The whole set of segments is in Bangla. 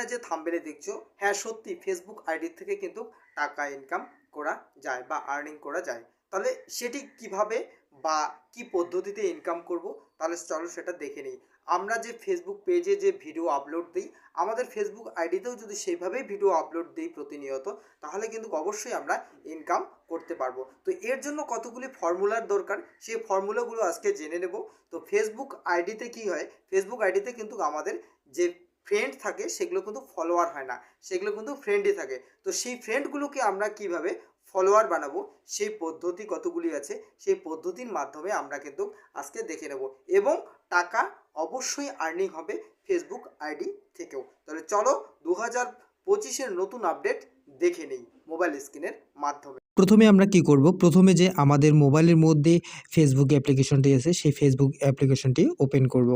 তোমরা যে থাম্বেলে দেখছ হ্যাঁ সত্যি ফেসবুক আইডি থেকে কিন্তু টাকা ইনকাম করা যায় বা আর্নিং করা যায়। তাহলে সেটি কীভাবে বা কি পদ্ধতিতে ইনকাম করব? তাহলে চলো সেটা দেখে নিই। আমরা যে ফেসবুক পেজে যে ভিডিও আপলোড দিই, আমাদের ফেসবুক আইডিতেও যদি সেইভাবেই ভিডিও আপলোড দিই প্রতিনিয়ত, তাহলে কিন্তু অবশ্যই আমরা ইনকাম করতে পারব। তো এর জন্য কতগুলি ফর্মুলার দরকার? সেই ফর্মুলাগুলো আজকে জেনে নেব। তো ফেসবুক আইডিতে কি হয়? ফেসবুক আইডিতে কিন্তু আমাদের যে ফ্রেন্ড থাকে, সেগুলো কিন্তু ফলোয়ার হয় না। সেগুলো কিন্তু ফ্রেন্ডই থাকে। তো সেই ফ্রেন্ডগুলোকে আমরা কীভাবে ফলোয়ার বানাবো? সেই পদ্ধতি কতগুলি আছে? সেই পদ্ধতির মাধ্যমে আমরা কিন্তু আজকে দেখে নেব। এবং টাকা অবশ্যই আর্নিং হবে ফেসবুক আইডি থেকেও। তাহলে চলো দু হাজার পঁচিশের নতুন আপডেট দেখে নিই মোবাইল স্ক্রিনের মাধ্যমে। প্রথমে আমরা কি করব? প্রথমে যে আমাদের মোবাইলের মধ্যে ফেসবুক অ্যাপ্লিকেশনটি আছে, সেই ফেসবুক অ্যাপ্লিকেশনটি ওপেন করব।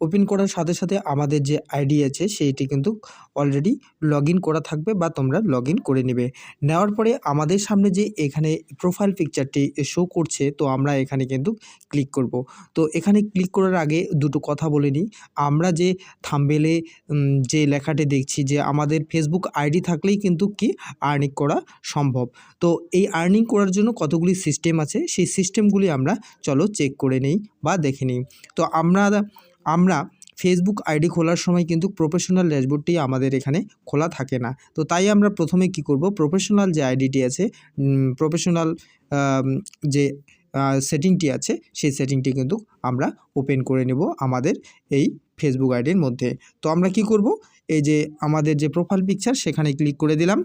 ওপেন করার সাথে সাথে আমাদের যে আইডি আছে, সেইটি কিন্তু অলরেডি লগ করা থাকবে বা তোমরা লগ করে নেবে। নেওয়ার পরে আমাদের সামনে যে এখানে প্রোফাইল পিকচারটি শো করছে, তো আমরা এখানে কিন্তু ক্লিক করব। তো এখানে ক্লিক করার আগে দুটো কথা বলে নিই। আমরা যে থাম্বেলে যে লেখাটি দেখছি যে আমাদের ফেসবুক আইডি থাকলেই কিন্তু কি আর্নিং করা সম্ভব। তো এই আর্নিং করার জন্য কতগুলি সিস্টেম আছে? সেই সিস্টেমগুলি আমরা চলো চেক করে নেই বা দেখে নিই। তো আমরা আমরা ফেসবুক আইডি খোলার সময় কিন্তু প্রফেশনাল ড্যাশবোর্ডটি আমাদের এখানে খোলা থাকে না। তো তাই আমরা প্রথমে কি করব? প্রফেশনাল যে আইডিটি আছে প্রফেশনাল যে সেটিংটি আছে, সেই সেটিংটি কিন্তু আমরা ওপেন করে নেব আমাদের এই ফেসবুক আইডির মধ্যে। তো আমরা কি করব? এই যে আমাদের যে প্রোফাইল পিকচার সেখানে ক্লিক করে দিলাম।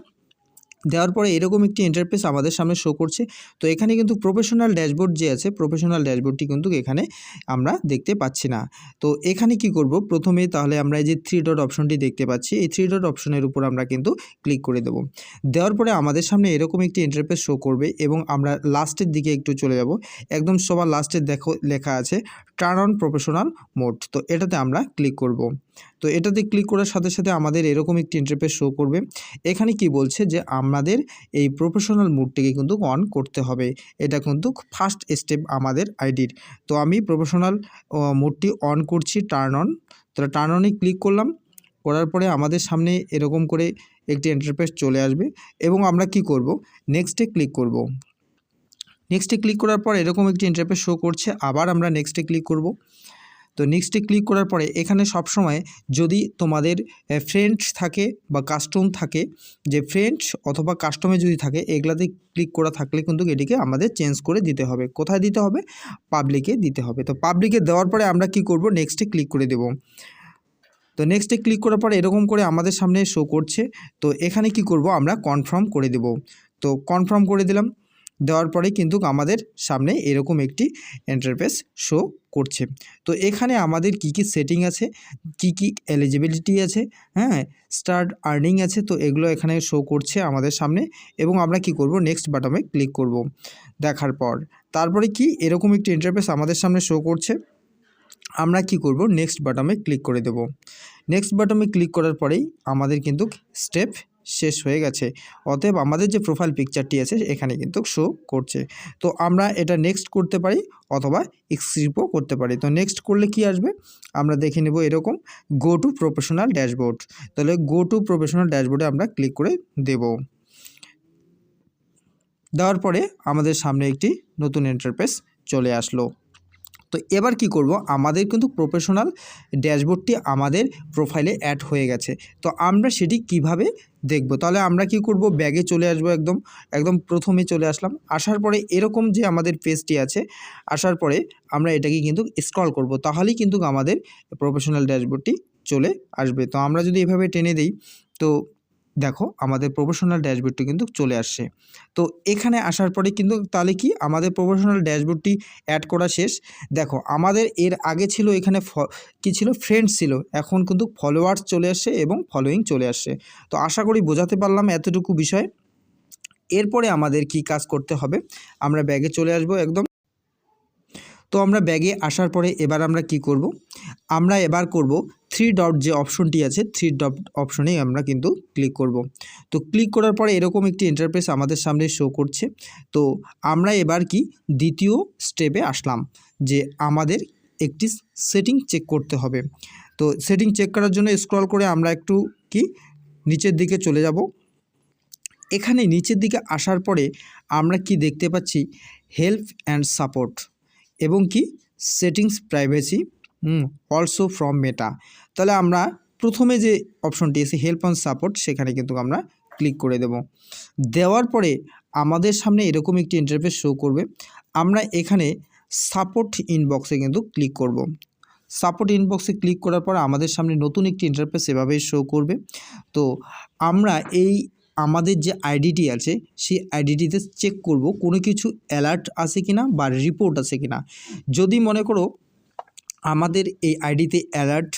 দেওয়ার পরে এরকম একটি ইন্টারফেস আমাদের সামনে শো করছে। তো এখানে কিন্তু প্রফেশনাল ড্যাশবোর্ড যে আছে প্রফেশনাল ড্যাশবোর্ডটি কিন্তু এখানে আমরা দেখতে পাচ্ছি না। তো এখানে কি করব? প্রথমে তাহলে আমরা এই যে থ্রি ডট অপশনটি দেখতে পাচ্ছি। এই থ্রি ডট অপশনের উপর আমরা কিন্তু ক্লিক করে দেব। দেওয়ার পরে আমাদের সামনে এরকম একটি ইন্টারফেস শো করবে এবং আমরা লাস্টের দিকে একটু চলে যাব। একদম সবার লাস্টের দেখো, লেখা আছে টার্ন অন প্রফেশনাল মোড তো এটাতে আমরা ক্লিক করব। তো এটাতে ক্লিক করার সাথে সাথে আমাদের এরকম একটি ইন্টারফেস শো করবে। এখানে কি বলছে যে আমাদের এই প্রফেশনাল মুডটিকে কিন্তু অন করতে হবে। এটা কিন্তু ফার্স্ট স্টেপ আমাদের আইডির তো আমি প্রফেশনাল মুডটি অন করছি টার্ন অন তো টার্ন অনে ক্লিক করলাম। করার পরে আমাদের সামনে এরকম করে একটি ইন্টারফেস চলে আসবে এবং আমরা কি করব? নেক্সটে ক্লিক করব। নেক্সটে ক্লিক করার পর এরকম একটি ইন্টারফেস শো করছে। আবার আমরা নেক্সটে ক্লিক করব। তো নেক্সটে ক্লিক করার পরে এখানে সবসময় যদি তোমাদের ফ্রেন্ডস থাকে বা কাস্টম থাকে, যে ফ্রেন্ডস অথবা কাস্টমে যদি থাকে, এগুলাতে ক্লিক করা থাকলে কিন্তু এটিকে আমাদের চেঞ্জ করে দিতে হবে। কোথায় দিতে হবে? পাবলিকে দিতে হবে। তো পাবলিকে দেওয়ার পরে আমরা কি করব? নেক্সটে ক্লিক করে দেব। তো নেক্সটে ক্লিক করার পরে এরকম করে আমাদের সামনে শো করছে। তো এখানে কি করব? আমরা কনফার্ম করে দেব। তো কনফার্ম করে দিলাম। দেওয়ার পরে কিন্তু আমাদের সামনে এরকম একটি ইন্টারফেস শো করছে। তো এখানে আমাদের কি কি সেটিং আছে, কি কি এলিজিবিলিটি আছে হ্যাঁ স্টার্ট আর্নিং আছে, তো এগুলো এখানে শো করছে আমাদের সামনে এবং আমরা কি করব নেক্সট বাটনে ক্লিক করব দেখার পর। তারপরে কি এরকম একটি ইন্টারফেস আমাদের সামনে শো করছে, আমরা কি করব নেক্সট বাটমে ক্লিক করে দেব। নেক্সট বাটমে ক্লিক করার পরেই আমাদের কিন্তু স্টেপ শেষ হয়ে গেছে। অতএব আমাদের যে প্রোফাইল পিকচারটি আছে, এখানে কিন্তু শো করছে। তো আমরা এটা নেক্সট করতে পারি অথবা এক্সক্রিপও করতে পারি। তো নেক্সট করলে কি আসবে? আমরা দেখে নেব এরকম গো টু প্রফেশনাল ড্যাশবোর্ড তাহলে গো টু প্রফেশনাল ড্যাশবোর্ডে আমরা ক্লিক করে দেব। দেওয়ার পরে আমাদের সামনে একটি নতুন ইন্টারফেস চলে আসলো। তো এবার কি করব? আমাদের কিন্তু প্রফেশনাল ড্যাশবোর্ডটি আমাদের প্রোফাইলে অ্যাড হয়ে গেছে। তো আমরা সেটি কীভাবে দেখব? তাহলে আমরা কি করব? ব্যাগে চলে আসব একদম একদম প্রথমে চলে আসলাম। আসার পরে এরকম যে আমাদের পেজটি আছে, আসার পরে আমরা এটাকে কিন্তু স্ক্রল করব। তাহলেই কিন্তু আমাদের প্রফেশনাল ড্যাশবোর্ডটি চলে আসবে। তো আমরা যদি এভাবে টেনে দিই, তো দেখো আমাদের প্রফেশনাল ড্যাশবোর্ডটি কিন্তু চলে আসছে। তো এখানে আসার পরে কিন্তু তাহলে কি আমাদের প্রফেশনাল ড্যাশবোর্ডটি অ্যাড করা শেষ। দেখো আমাদের এর আগে ছিল এখানে কি ছিল? ফ্রেন্ডস ছিল। এখন কিন্তু ফলোয়ার্স চলে আসছে এবং ফলোয়িং চলে আসছে। তো আশা করি বোঝাতে পারলাম এতটুকু বিষয়। এরপরে আমাদের কি কাজ করতে হবে? আমরা ব্যাগে চলে আসব একদম। তো আমরা ব্যাগে আসার পরে এবার আমরা কি করব? আমরা এবার করব থ্রি ডট যে অপশনটি আছে থ্রি ডট অপশনে আমরা কিন্তু ক্লিক করব। তো ক্লিক করার পরে এরকম একটি ইন্টারফেস আমাদের সামনে শো করছে। তো আমরা এবার কি দ্বিতীয় স্টেপে আসলাম, যে আমাদের একটি সেটিং চেক করতে হবে। তো সেটিং চেক করার জন্য স্ক্রল করে আমরা একটু কি নিচের দিকে চলে যাব। এখানে নিচের দিকে আসার পরে আমরা কি দেখতে পাচ্ছি হেল্প অ্যান্ড সাপোর্ট এবং কি settings privacy also from Meta তাহলে আমরা প্রথমে যে অপশনটি এসে হেল্প অ্যান্ড সাপোর্ট সেখানে কিন্তু আমরা ক্লিক করে দেব। দেওয়ার পরে আমাদের সামনে এরকম একটি ইন্টারফেস শো করবে। আমরা এখানে সাপোর্ট ইনবক্সে কিন্তু ক্লিক করব। সাপোর্ট ইনবক্সে ক্লিক করার পর আমাদের সামনে নতুন একটি ইন্টারফেস এভাবেই শো করবে। তো আমরা এই আমাদের যে আইডিটি আছে, সেই আইডিটিতে চেক করব কোনো কিছু অ্যালার্ট আছে কি না বা রিপোর্ট আছে কি না যদি মনে করো আমাদের এই আইডিতে অ্যালার্ট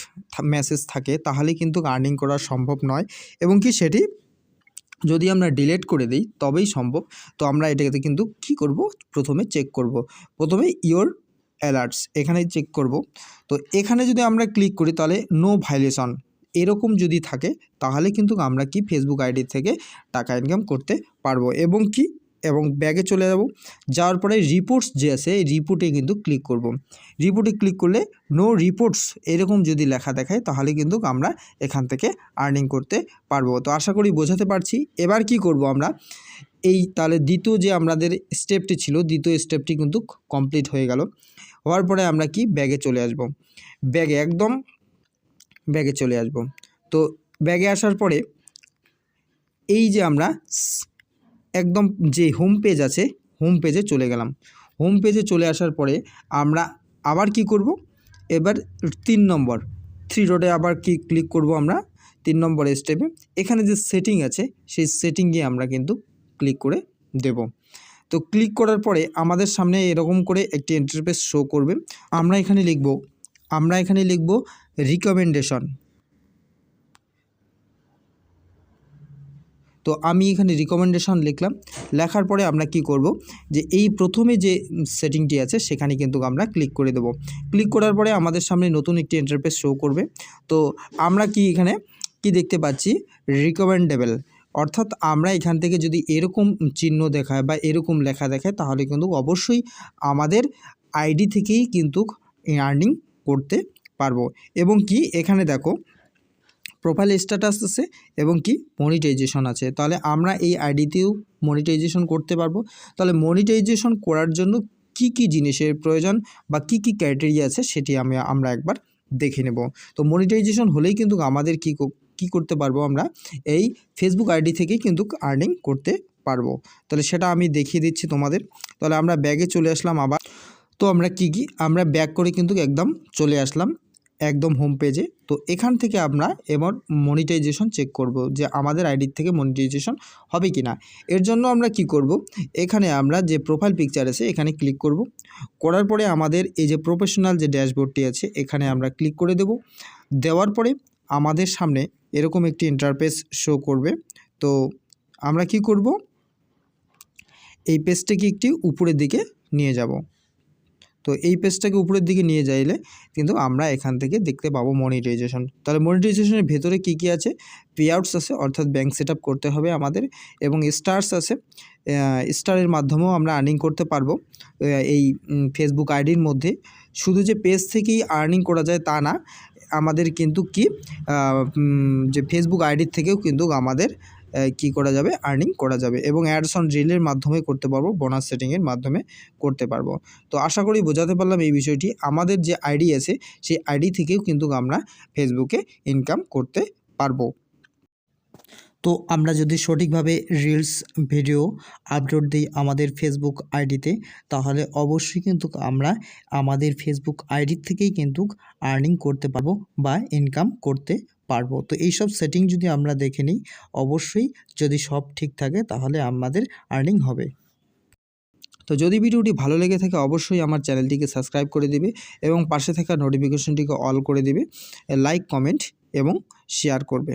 মেসেজ থাকে, তাহলে কিন্তু আর্নিং করা সম্ভব নয়। এবং কি সেটি? যদি আমরা ডিলেট করে দিই, তবেই সম্ভব। তো আমরা এটাকে কিন্তু কি করব? প্রথমে চেক করব। প্রথমে ইওর অ্যালার্টস, এখানে চেক করব। তো এখানে যদি আমরা ক্লিক করি, তাহলে নো ভাইলেশন, এরকম যদি থাকে, তাহলে কিন্তু আমরা কি ফেসবুক আইডি থেকে টাকা ইনকাম করতে পারব। এবং কি? এবং ব্যাগে চলে যাব। যাওয়ার পরে রিপোর্টস যে আছে, এই রিপোর্টে কিন্তু ক্লিক করব। রিপোর্টে ক্লিক করলে নো রিপোর্টস এরকম যদি লেখা দেখায়, তাহলে কিন্তু আমরা এখান থেকে আর্নিং করতে পারব। তো আশা করি বোঝাতে পারছি। এবার কি করব আমরা? এই তাহলে দ্বিতীয় যে আমাদের স্টেপটি ছিল, দ্বিতীয় স্টেপটি কিন্তু কমপ্লিট হয়ে গেল। হওয়ার পরে আমরা কি? ব্যাগে চলে আসব। ব্যাগে একদম ব্যাগে চলে আসব। তো ব্যাগে আসার পরে এই যে আমরা একদম যে হোম পেজ আছে হোম পেজে চলে গেলাম। হোম পেজে চলে আসার পরে আমরা আবার কি করব? এবার তিন নম্বর থ্রি ডটে আবার কি ক্লিক করব আমরা? তিন নম্বর স্টেপে এখানে যে সেটিং আছে, সেই সেটিংয়ে আমরা কিন্তু ক্লিক করে দেব। তো ক্লিক করার পরে আমাদের সামনে এরকম করে একটি ইন্টারফেস শো করবে। আমরা এখানে লিখব, আমরা এখানে লিখব রিকমেন্ডেশন তো আমি এখানে রিকমেন্ডেশন লিখলাম। লেখার পরে আমরা কি করব? যে এই প্রথমে যে সেটিংটি আছে, সেখানে কিন্তু আমরা ক্লিক করে দেব। ক্লিক করার পরে আমাদের সামনে নতুন একটি ইন্টারফেস শো করবে। তো আমরা কি এখানে কি দেখতে পাচ্ছি? রিকমেন্ডেবল অর্থাৎ আমরা এখান থেকে যদি এরকম চিহ্ন দেখায় বা এরকম লেখা দেখায়, তাহলে কিন্তু অবশ্যই আমাদের আইডি থেকেই কিন্তু আর্নিং করতে পারব। এবং কি? এখানে দেখো প্রোফাইল স্ট্যাটাস আছে এবং কি মনিটাইজেশন আছে। তাহলে আমরা এই আইডিতেও মনিটাইজেশন করতে পারব। তাহলে মনিটাইজেশন করার জন্য কি কি জিনিসের প্রয়োজন বা কি কি ক্রাইটেরিয়া আছে সেটি আমি, আমরা একবার দেখে নেব। তো মনিটাইজেশন হলেই কিন্তু আমাদের কি কো- করতে পারব আমরা? এই ফেসবুক আইডি থেকেই কিন্তু আর্নিং করতে পারব। তাহলে সেটা আমি দেখিয়ে দিচ্ছি তোমাদের। তাহলে আমরা ব্যাগে চলে আসলাম আবার। তো আমরা কি কি, আমরা ব্যাক করে কিন্তু একদম চলে আসলাম। একদম হোম পেজে তো এখান থেকে আমরা এবার মনিটাইজেশন চেক করব যে আমাদের আইডির থেকে মনিটাইজেশন হবে কি না এর জন্য আমরা কি করব? এখানে আমরা যে প্রোফাইল পিকচার আছে, এখানে ক্লিক করব। করার পরে আমাদের এই যে প্রফেশনাল যে ড্যাশবোর্ডটি আছে, এখানে আমরা ক্লিক করে দেব। দেওয়ার পরে আমাদের সামনে এরকম একটি ইন্টারফেস শো করবে। তো আমরা কি করব? এই পেজটাকে একটি উপরের দিকে নিয়ে যাব। তো এই পেজটাকে উপরের দিকে নিয়ে যাইলে কিন্তু আমরা এখান থেকে দেখতে পাবো মনিটাইজেশন তাহলে মনিটাইজেশনের ভেতরে কি কি আছে? পেআউটস আছে, অর্থাৎ ব্যাঙ্ক সেট করতে হবে আমাদের, এবং স্টার্স আছে। স্টারের মাধ্যমেও আমরা আর্নিং করতে পারব এই ফেসবুক আইডির মধ্যে। শুধু যে পেজ থেকেই আর্নিং করা যায় তা না, আমাদের কিন্তু কি যে ফেসবুক আইডির থেকেও কিন্তু আমাদের কি করা যাবে? আর্নিং করা যাবে এবং অ্যাডস অন রিলের মাধ্যমে করতে পারব বোনাস সেটিংয়ের মাধ্যমে করতে পারব। তো আশা করি বোঝাতে পারলাম এই বিষয়টি। আমাদের যে আইডি আছে, সেই আইডি থেকেও কিন্তু আমরা ফেসবুকে ইনকাম করতে পারব। তো আমরা যদি সঠিকভাবে রিলস ভিডিও আপলোড দিই আমাদের ফেসবুক আইডিতে, তাহলে অবশ্যই কিন্তু আমরা আমাদের ফেসবুক আইডির থেকেই কিন্তু আর্নিং করতে পারব বা ইনকাম করতে পারব। তো এইসব সেটিং যদি আমরা দেখে নিই, অবশ্যই যদি সব ঠিক থাকে, তাহলে আমাদের আর্নিং হবে। তো যদি ভিডিওটি ভালো লেগে থাকে, অবশ্যই আমার চ্যানেলটিকে সাবস্ক্রাইব করে দিবে এবং পাশে থাকা নোটিফিকেশনটিকে অল করে দিবে লাইক কমেন্ট এবং শেয়ার করবে।